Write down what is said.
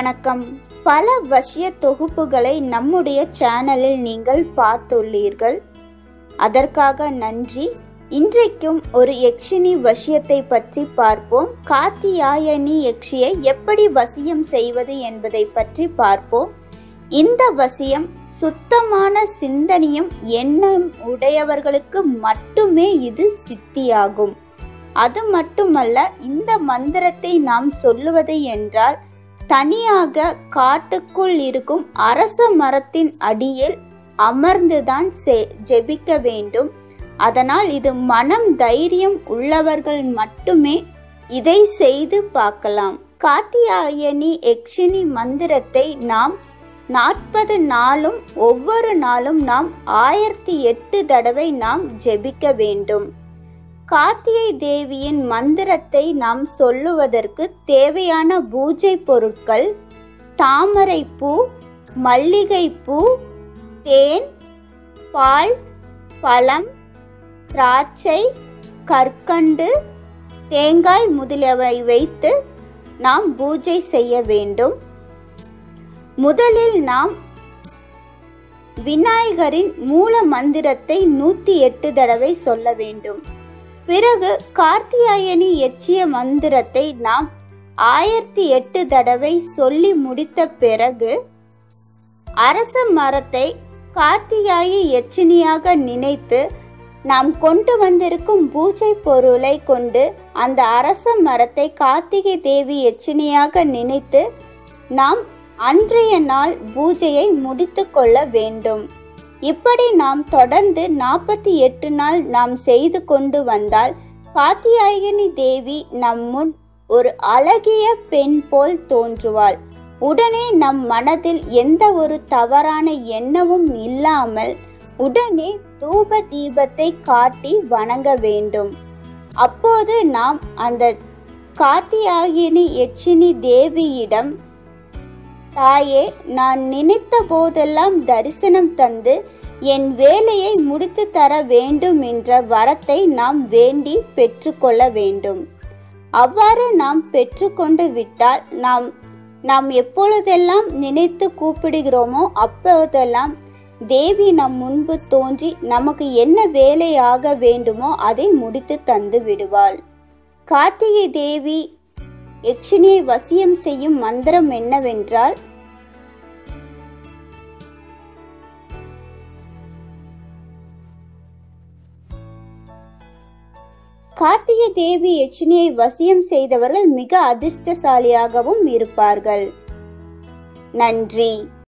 வணக்கம். பல வசிய தொகுப்புகளை நம்முடைய சேனலில் நீங்கள் பார்த்துள்ளீர்கள். அதற்காக நன்றி. இன்றைக்கும் ஒரு யக்ஷினி வசியத்தை பற்றி பார்ப்போம். காத்தியாயனி யக்ஷியை எப்படி வசியம் செய்வது என்பதை பற்றி பார்ப்போம். இந்த வசியம் சுத்தமான சிந்தனையும் எண்ணம் உடையவர்களுக்கு மட்டுமே இது சித்தியாகும். அது மட்டுமல்ல இந்த மந்திரத்தை நாம் சொல்லுவது என்றால் தனியாக காட்டுக்குள் இருக்கும் அரச மரத்தின் அடியில் அமர்ந்துதான் செ- ஜெபிக்க வேண்டும். அதனால் இது மனம் தைரியம் உள்ளவர்கள் மட்டுமே இதை செய்து பார்க்கலாம். காத்தியாயனி எக்ஷினி மந்திரத்தை நாம் நாற்பது நாளும் ஒவ்வொரு நாளும் நாம் ஆயிரத்தி எட்டு தடவை நாம் ஜெபிக்க வேண்டும். காத்தியை தேவியின் மந்திரத்தை நாம் சொல்லுவதற்கு தேவையான பூஜை பொருட்கள் தாமரைப்பூ மல்லிகைப்பூ தேன் பால் பழம் திராட்சை கற்கண்டு தேங்காய் முதலியவை வைத்து நாம் பூஜை செய்ய வேண்டும். முதலில் நாம் விநாயகரின் மூல மந்திரத்தை நூத்தி எட்டு தடவை சொல்ல வேண்டும். பிறகு கார்த்தியாயனி எச்சிய மந்திரத்தை நாம் ஆயிரத்தி எட்டு தடவை சொல்லி முடித்த பிறகு அரச மரத்தை கார்த்தியாயி எச்சினியாக நினைத்து நாம் கொண்டு வந்திருக்கும் பூஜை பொருளை கொண்டு அந்த அரச மரத்தை கார்த்திகை தேவி எச்சினியாக நினைத்து நாம் அன்றைய நாள் பூஜையை முடித்து கொள்ள வேண்டும். இப்படி நாம் தொடர்ந்து நாற்பத்தி எட்டு நாள் நாம் செய்து கொண்டு வந்தால் காத்தியாயனி தேவி நம் முன் ஒரு அழகிய பெண் போல் தோன்றுவாள். உடனே நம் மனதில் எந்த ஒரு தவறான எண்ணமும் இல்லாமல் உடனே தூப தீபத்தை காட்டி வணங்க வேண்டும். அப்போது நாம் அந்த காத்தியாயினி எச்சினி தேவியிடம் தாயே நான் நினைத்த போதெல்லாம் தரிசனம் தந்து என் வேலையை முடித்து தர வேண்டும் என்ற வரத்தை நாம் வேண்டி பெற்றுக்கொள்ள வேண்டும். அவ்வாறு நாம் பெற்றுக்கொண்டு விட்டால் நாம் நாம் எப்பொழுதெல்லாம் நினைத்து கூப்பிடுகிறோமோ அப்போதெல்லாம் தேவி நம் முன்பு தோன்றி நமக்கு என்ன வேலையாக வேண்டுமோ அதை முடித்து தந்து விடுவாள். கார்த்திகை தேவி யக்ஷினியை வசியம் செய்யும் மந்திரம் என்னவென்றால்? கார்த்திக தேவி யட்சினியை வசியம் செய்தவர்கள் மிக அதிர்ஷ்டசாலியாகவும் இருப்பார்கள். நன்றி.